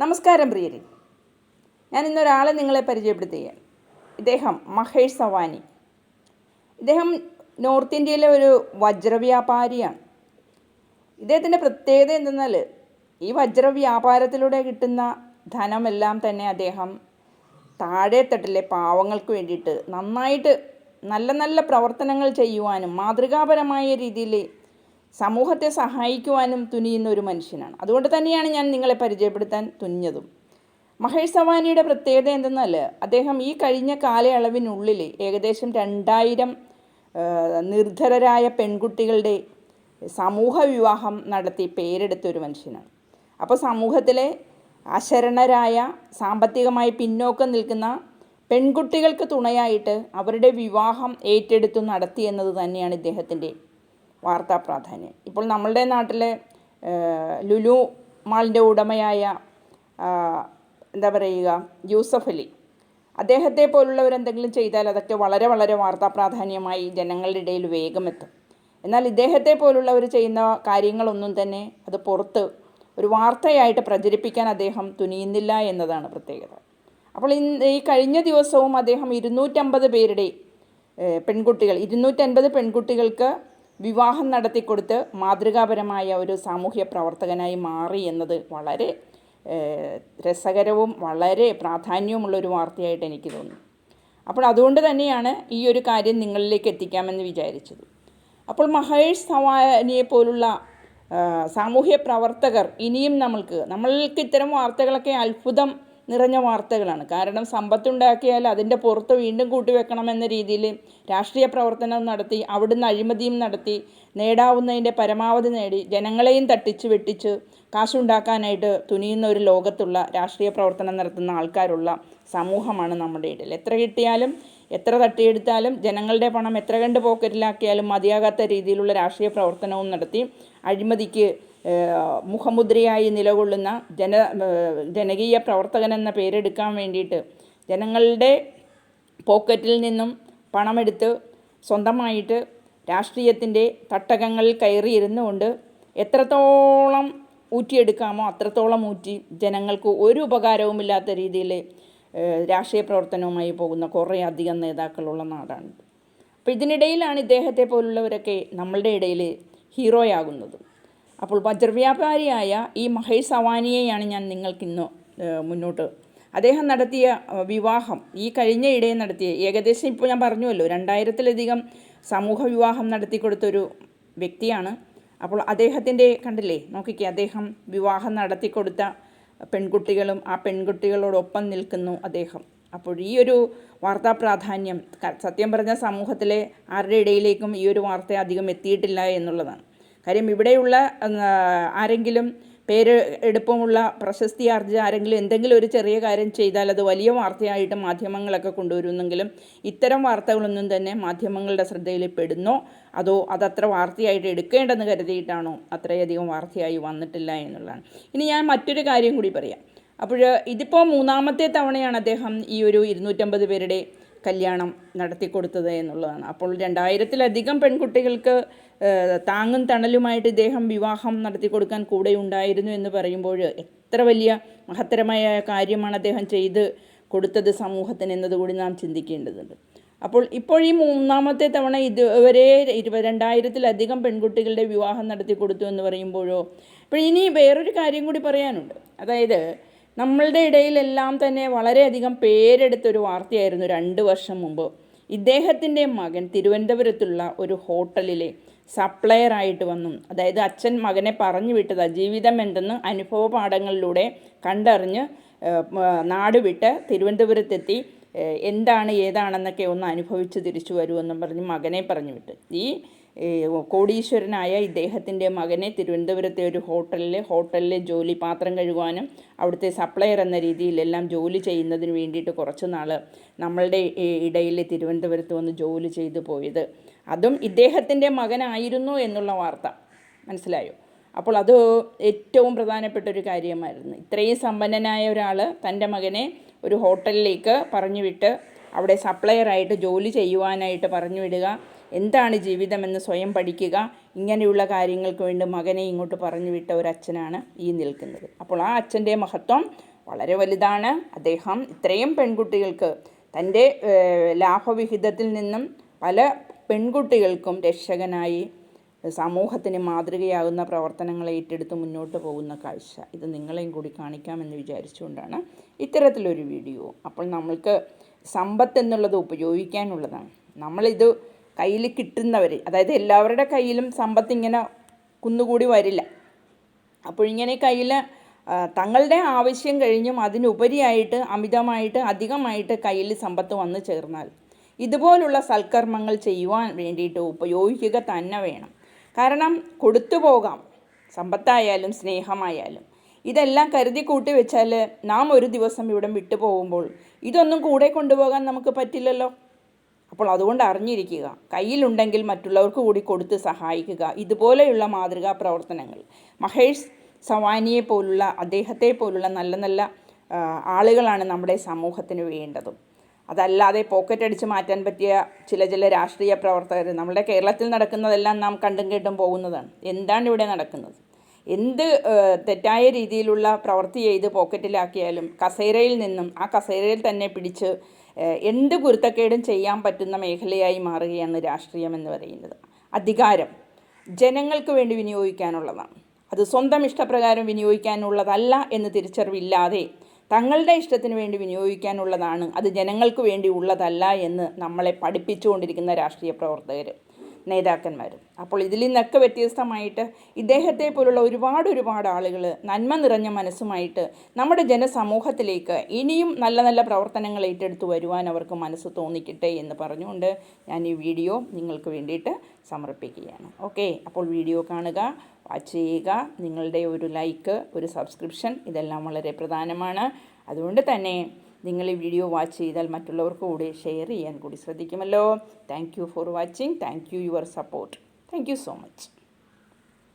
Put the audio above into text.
നമസ്കാരം പ്രിയരെ. ഞാൻ ഇന്നൊരാളെ നിങ്ങളെ പരിചയപ്പെടുത്തുകയാണ്. ഇദ്ദേഹം മഹേഷ് സവാനി. ഇദ്ദേഹം നോർത്ത് ഇന്ത്യയിലെ ഒരു വജ്രവ്യാപാരിയാണ്. ഇദ്ദേഹത്തിന്റെ പ്രത്യേകത എന്തെന്നാൽ ഈ വജ്രവ്യാപാരത്തിലൂടെ കിട്ടുന്ന ധനമെല്ലാം തന്നെ അദ്ദേഹം താഴെത്തട്ടിലെ പാവങ്ങൾക്ക് വേണ്ടിയിട്ട് നന്നായിട്ട് നല്ല നല്ല പ്രവർത്തനങ്ങൾ ചെയ്യുവാനും മാതൃകാപരമായ രീതിയിൽ സമൂഹത്തെ സഹായിക്കുവാനും തുനിയുന്ന ഒരു മനുഷ്യനാണ്. അതുകൊണ്ട് തന്നെയാണ് ഞാൻ നിങ്ങളെ പരിചയപ്പെടുത്താൻ തുനിഞ്ഞതും. മഹേഷ് സവാനിയുടെ പ്രത്യേകത എന്തെന്നാൽ അദ്ദേഹം ഈ കഴിഞ്ഞ കാലയളവിനുള്ളിൽ ഏകദേശം രണ്ടായിരം നിർധരരായ പെൺകുട്ടികളുടെ സമൂഹ വിവാഹം നടത്തി പേരെടുത്ത ഒരു മനുഷ്യനാണ്. അപ്പോൾ സമൂഹത്തിലെ അശരണരായ സാമ്പത്തികമായി പിന്നോക്കം നിൽക്കുന്ന പെൺകുട്ടികൾക്ക് തുണയായിട്ട് അവരുടെ വിവാഹം ഏറ്റെടുത്തു നടത്തി എന്നത് തന്നെയാണ് ഇദ്ദേഹത്തിന്റെ വാർത്താ പ്രാധാന്യം. ഇപ്പോൾ നമ്മളുടെ നാട്ടിലെ ലുലു മാളിന്റെ ഉടമയായ എന്താ പറയുക യൂസഫ് അലി. അദ്ദേഹത്തെ പോലുള്ളവരെന്തെങ്കിലും ചെയ്താൽ അതൊക്കെ വളരെ വളരെ വാർത്താ പ്രാധാന്യമായി ജനങ്ങളുടെ ഇടയിൽ വേഗം എത്തും. എന്നാൽ ഇദ്ദേഹത്തെ പോലുള്ളവർ ചെയ്യുന്ന കാര്യങ്ങളൊന്നും തന്നെ അത് പുറത്ത് ഒരു വാർത്തയായിട്ട് പ്രചരിപ്പിക്കാൻ അദ്ദേഹം തുനിയുന്നില്ല എന്നതാണ് പ്രത്യേകത. അപ്പോൾ ഈ കഴിഞ്ഞ ദിവസവും അദ്ദേഹം ഇരുന്നൂറ്റമ്പത് പേരുടെ പെൺകുട്ടികൾ ഇരുന്നൂറ്റൻപത് പെൺകുട്ടികൾക്ക് വിവാഹം നടത്തിക്കൊടുത്ത് മാതൃകാപരമായ ഒരു സാമൂഹ്യ പ്രവർത്തകനായി മാറി എന്നത് വളരെ രസകരവും വളരെ പ്രാധാന്യവുമുള്ളൊരു വാർത്തയായിട്ട് എനിക്ക് തോന്നുന്നു അപ്പോൾ അതുകൊണ്ട് തന്നെയാണ് ഈ ഒരു കാര്യം നിങ്ങളിലേക്ക് എത്തിക്കാമെന്ന് വിചാരിച്ചത്. അപ്പോൾ മഹേഷ് സവാനിയെ പോലുള്ള സാമൂഹ്യ പ്രവർത്തകർ ഇനിയും നമ്മൾക്ക് നമ്മൾക്ക് ഇത്തരം വാർത്തകളൊക്കെ അത്ഭുതം നിറഞ്ഞ വാർത്തകളാണ്. കാരണം സമ്പത്തുണ്ടാക്കിയാൽ അതിന്റെ പുറത്ത് വീണ്ടും കൂട്ടിവെക്കണമെന്ന രീതിയിൽ രാഷ്ട്രീയ പ്രവർത്തനം നടത്തി അവിടുന്ന് അഴിമതിയും നടത്തി നേടാവുന്നതിന്റെ പരമാവധി നേടി ജനങ്ങളെയും തട്ടിച്ച് വെട്ടിച്ച് കാശുണ്ടാക്കാനായിട്ട് തുനിയുന്ന ഒരു ലോകത്തുള്ള രാഷ്ട്രീയ പ്രവർത്തനം നടത്തുന്ന ആൾക്കാരുള്ള സമൂഹമാണ് നമ്മുടെ ഇടയിൽ. എത്ര കിട്ടിയാലും എത്ര തട്ടിയെടുത്താലും ജനങ്ങളുടെ പണം എത്ര കണ്ട് പോക്കറ്റിലാക്കിയാലും മതിയാകാത്ത രീതിയിലുള്ള രാഷ്ട്രീയ പ്രവർത്തനവും നടത്തി അഴിമതിക്ക് മുഖമുദ്രയായി നിലകൊള്ളുന്ന ജന ജനകീയ പ്രവർത്തകൻ എന്ന പേരെടുക്കാൻ വേണ്ടിയിട്ട് ജനങ്ങളുടെ പോക്കറ്റിൽ നിന്നും പണമെടുത്ത് സ്വന്തമായിട്ട് രാഷ്ട്രീയത്തിന്റെ തട്ടകങ്ങളിൽ കയറിയിരുന്നു കൊണ്ട് എത്രത്തോളം ഊറ്റിയെടുക്കാമോ അത്രത്തോളം ഊറ്റി ജനങ്ങൾക്ക് ഒരു ഉപകാരവുമില്ലാത്ത രീതിയിൽ രാഷ്ട്രീയ പ്രവർത്തനവുമായി പോകുന്ന കുറേ അധികം നേതാക്കളുള്ള നാടാണ്. അപ്പോൾ ഇതിനിടയിലാണ് ഇദ്ദേഹത്തെ പോലുള്ളവരൊക്കെ നമ്മളുടെ ഇടയിൽ ഹീറോയാകുന്നത്. അപ്പോൾ വജ്രവ്യാപാരിയായ ഈ മഹേഷ് സവാനിയെയാണ് ഞാൻ നിങ്ങൾക്കിന്ന് മുന്നോട്ട്. അദ്ദേഹം നടത്തിയ വിവാഹം ഈ കഴിഞ്ഞ ഇടയിൽ നടത്തിയ ഏകദേശം ഇപ്പോൾ ഞാൻ പറഞ്ഞുവല്ലോ രണ്ടായിരത്തിലധികം സമൂഹ വിവാഹം നടത്തി കൊടുത്തൊരു വ്യക്തിയാണ്. അപ്പോൾ അദ്ദേഹത്തിന്റെ കണ്ടില്ലേ നോക്കിക്കേ അദ്ദേഹം വിവാഹം നടത്തി കൊടുത്ത പെൺകുട്ടികളും ആ പെൺകുട്ടികളോടൊപ്പം നിൽക്കുന്നു അദ്ദേഹം. അപ്പോൾ ഈ ഒരു വാർത്താ പ്രാധാന്യം സത്യം പറഞ്ഞ സമൂഹത്തിലെ ആരുടെ ഇടയിലേക്കും ഈ ഒരു വാർത്ത അധികം എത്തിയിട്ടില്ല എന്നുള്ളതാണ്. കാര്യം ഇവിടെയുള്ള ആരെങ്കിലും പേര് എടുപ്പമുള്ള പ്രശസ്തി ആർജിച്ച ആരെങ്കിലും എന്തെങ്കിലും ഒരു ചെറിയ കാര്യം ചെയ്താൽ അത് വലിയ വാർത്തയായിട്ട് മാധ്യമങ്ങളൊക്കെ കൊണ്ടുവരുന്നെങ്കിലും ഇത്തരം വാർത്തകളൊന്നും തന്നെ മാധ്യമങ്ങളുടെ ശ്രദ്ധയിൽ പെടുന്നോ അതോ അതത്ര വാർത്തയായിട്ട് എടുക്കേണ്ടെന്ന് കരുതിയിട്ടാണോ അത്രയധികം വാർത്തയായി വന്നിട്ടില്ല എന്നുള്ളതാണ്. ഇനി ഞാൻ മറ്റൊരു കാര്യം കൂടി പറയാം. അപ്പോൾ ഇതിപ്പോൾ മൂന്നാമത്തെ തവണയാണ് അദ്ദേഹം ഈ ഒരു ഇരുന്നൂറ്റമ്പത് പേരുടെ കല്യാണം നടത്തിക്കൊടുത്തത് എന്നുള്ളതാണ്. അപ്പോൾ രണ്ടായിരത്തിലധികം പെൺകുട്ടികൾക്ക് താങ്ങും തണലുമായിട്ട് ഇദ്ദേഹം വിവാഹം നടത്തി കൊടുക്കാൻ കൂടെ ഉണ്ടായിരുന്നു എന്ന് പറയുമ്പോൾ എത്ര വലിയ മഹത്തരമായ കാര്യമാണ് അദ്ദേഹം ചെയ്ത് കൊടുത്തത് സമൂഹത്തിന് എന്നതുകൂടി നാം ചിന്തിക്കേണ്ടതുണ്ട്. അപ്പോൾ ഇപ്പോൾ ഈ മൂന്നാമത്തെ തവണ ഇതുവരെ ഇരുപത് രണ്ടായിരത്തിലധികം പെൺകുട്ടികളുടെ വിവാഹം നടത്തി കൊടുത്തു എന്ന് പറയുമ്പോഴോ അപ്പോൾ ഇനി വേറൊരു കാര്യം കൂടി പറയാനുണ്ട്. അതായത് നമ്മളുടെ ഇടയിലെല്ലാം തന്നെ വളരെയധികം പേരെടുത്തൊരു വാർത്തയായിരുന്നു രണ്ട് വർഷം മുമ്പ്. ഇദ്ദേഹത്തിന്റെ മകൻ തിരുവനന്തപുരത്തുള്ള ഒരു ഹോട്ടലിലെ സപ്ലയർ ആയിട്ട് വന്നു. അതായത് അച്ഛൻ മകനെ പറഞ്ഞു വിട്ടത്. ജീവിതം എന്തെന്ന് അനുഭവ പാഠങ്ങളിലൂടെ കണ്ടറിഞ്ഞ് നാട് വിട്ട് തിരുവനന്തപുരത്തെത്തി എന്താണ് ഏതാണെന്നൊക്കെ ഒന്ന് അനുഭവിച്ച് തിരിച്ചു വരുമെന്നും പറഞ്ഞ് മകനെ പറഞ്ഞു വിട്ട്. ഈ കോടീശ്വരനായ ഇദ്ദേഹത്തിന്റെ മകനെ തിരുവനന്തപുരത്തെ ഒരു ഹോട്ടലിൽ ഹോട്ടലിലെ ജോലി പാത്രം കഴുകുവാനും അവിടുത്തെ സപ്ലയർ എന്ന രീതിയിലെല്ലാം ജോലി ചെയ്യുന്നതിന് വേണ്ടിയിട്ട് കുറച്ച് നാൾ നമ്മളുടെ ഇടയിൽ തിരുവനന്തപുരത്ത് വന്ന് ജോലി ചെയ്തു പോയത്. അതും ഇദ്ദേഹത്തിന്റെ മകനായിരുന്നു എന്നുള്ള വാർത്ത. മനസ്സിലായോ? അപ്പോൾ അത് ഏറ്റവും പ്രധാനപ്പെട്ട ഒരു കാര്യമായിരുന്നു. ഇത്രയും സമ്പന്നനായ ഒരാൾ തന്റെ മകനെ ഒരു ഹോട്ടലിലേക്ക് പറഞ്ഞു വിട്ട് അവിടെ സപ്ലയറായിട്ട് ജോലി ചെയ്യുവാനായിട്ട് പറഞ്ഞു വിടുക എന്താണ് ജീവിതമെന്ന് സ്വയം പഠിക്കുക. ഇങ്ങനെയുള്ള കാര്യങ്ങൾക്ക് വേണ്ടി മകനെ ഇങ്ങോട്ട് പറഞ്ഞു വിട്ട ഒരു അച്ഛനാണ് ഈ നിൽക്കുന്നത്. അപ്പോൾ ആ അച്ഛന്റെ മഹത്വം വളരെ വലുതാണ്. അദ്ദേഹം ഇത്രയും പെൺകുട്ടികൾക്ക് തന്റെ ലാഭവിഹിതത്തിൽ നിന്നും പല പെൺകുട്ടികൾക്കും രക്ഷകനായി സമൂഹത്തിന് മാതൃകയാകുന്ന പ്രവർത്തനങ്ങൾ ഏറ്റെടുത്ത് മുന്നോട്ട് പോകുന്ന കാഴ്ച. ഇത് നിങ്ങളെയും കൂടി കാണിക്കാമെന്ന് വിചാരിച്ചുകൊണ്ടാണ് ഇത്തരത്തിലൊരു വീഡിയോ. അപ്പോൾ നമ്മൾക്ക് സമ്പത്ത് എന്നുള്ളത് ഉപയോഗിക്കാനുള്ളതാണ്. നമ്മളിത് കയ്യിൽ കിട്ടുന്നവർ അതായത് എല്ലാവരുടെ കയ്യിലും സമ്പത്ത് ഇങ്ങനെ കുന്നുകൂടി വരില്ല. അപ്പോൾ ഇങ്ങനെ കയ്യിൽ തങ്ങളുടെ ആവശ്യം കഴിഞ്ഞും അതിനുപരിയായിട്ട് അമിതമായിട്ട് അധികമായിട്ട് കയ്യിൽ സമ്പത്ത് വന്നു ചേർന്നാൽ ഇതുപോലുള്ള സൽക്കർമ്മങ്ങൾ ചെയ്യുവാൻ വേണ്ടിയിട്ട് ഉപയോഗിക്കുക തന്നെ വേണം. കാരണം കൊടുത്തു പോകാം സമ്പത്തായാലും സ്നേഹമായാലും. ഇതെല്ലാം കരുതി കൂട്ടി വെച്ചാൽ നാം ഒരു ദിവസം ഇവിടെ വിട്ടു പോകുമ്പോൾ ഇതൊന്നും കൂടെ കൊണ്ടുപോകാൻ നമുക്ക് പറ്റില്ലല്ലോ. അപ്പോൾ അതുകൊണ്ട് അറിഞ്ഞിരിക്കുക കയ്യിലുണ്ടെങ്കിൽ മറ്റുള്ളവർക്ക് കൂടി കൊടുത്ത് സഹായിക്കുക ഇതുപോലെയുള്ള മാതൃകാ പ്രവർത്തനങ്ങൾ. മഹേഷ് സവാനിയെ പോലുള്ള അദ്ദേഹത്തെ പോലുള്ള നല്ല നല്ല ആളുകളാണ് നമ്മുടെ സമൂഹത്തിന് വേണ്ടതും. അതല്ലാതെ പോക്കറ്റ് അടിച്ച് മാറ്റാൻ പറ്റിയ ചില ചില രാഷ്ട്രീയ പ്രവർത്തകർ നമ്മുടെ കേരളത്തിൽ നടക്കുന്നതെല്ലാം നാം കണ്ടും കേട്ടും പോകുന്നതാണ്. എന്താണ് ഇവിടെ നടക്കുന്നത്? എന്ത് തെറ്റായ രീതിയിലുള്ള പ്രവൃത്തി ചെയ്ത് പോക്കറ്റിലാക്കിയാലും കസേരയിൽ നിന്നും ആ കസേരയിൽ തന്നെ പിടിച്ച് എന്ത് കുരുത്തക്കേടും ചെയ്യാൻ പറ്റുന്ന മേഖലയായി മാറുകയാണ് രാഷ്ട്രീയം എന്ന് പറയുന്നത്. അധികാരം ജനങ്ങൾക്ക് വേണ്ടി വിനിയോഗിക്കാനുള്ളതാണ്. അത് സ്വന്തം ഇഷ്ടപ്രകാരം വിനിയോഗിക്കാനുള്ളതല്ല എന്ന് തിരിച്ചറിവില്ലാതെ തങ്ങളുടെ ഇഷ്ടത്തിന് വേണ്ടി വിനിയോഗിക്കാനുള്ളതാണ് അത് ജനങ്ങൾക്ക് വേണ്ടി ഉള്ളതല്ല എന്ന് നമ്മളെ പഠിപ്പിച്ചുകൊണ്ടിരിക്കുന്ന രാഷ്ട്രീയ പ്രവർത്തകർ നേതാക്കന്മാരും. അപ്പോൾ ഇതിൽ നിന്നൊക്കെ വ്യത്യസ്തമായിട്ട് ഇദ്ദേഹത്തെ പോലുള്ള ഒരുപാട് ഒരുപാട് ആളുകൾ നന്മ നിറഞ്ഞ മനസ്സുമായിട്ട് നമ്മുടെ ജനസമൂഹത്തിലേക്ക് ഇനിയും നല്ല നല്ല പ്രവർത്തനങ്ങൾ ഏറ്റെടുത്ത് വരുവാൻ അവർക്ക് മനസ്സ് തോന്നിക്കട്ടെ എന്ന് പറഞ്ഞുകൊണ്ട് ഞാൻ ഈ വീഡിയോ നിങ്ങൾക്ക് വേണ്ടിയിട്ട് സമർപ്പിക്കുകയാണ്. ഓക്കെ അപ്പോൾ വീഡിയോ കാണുക വാച്ച് ചെയ്യുക നിങ്ങളുടെ ഒരു ലൈക്ക് ഒരു സബ്സ്ക്രിപ്ഷൻ ഇതെല്ലാം വളരെ പ്രധാനമാണ്. അതുകൊണ്ട് തന്നെ നിങ്ങൾ ഈ വീഡിയോ വാച്ച് ചെയ്താൽ മറ്റുള്ളവർക്ക് കൂടെ ഷെയർ ചെയ്യാൻ കൂടി ശ്രദ്ധിക്കുമല്ലോ. Thank you for watching thank you your support thank you so much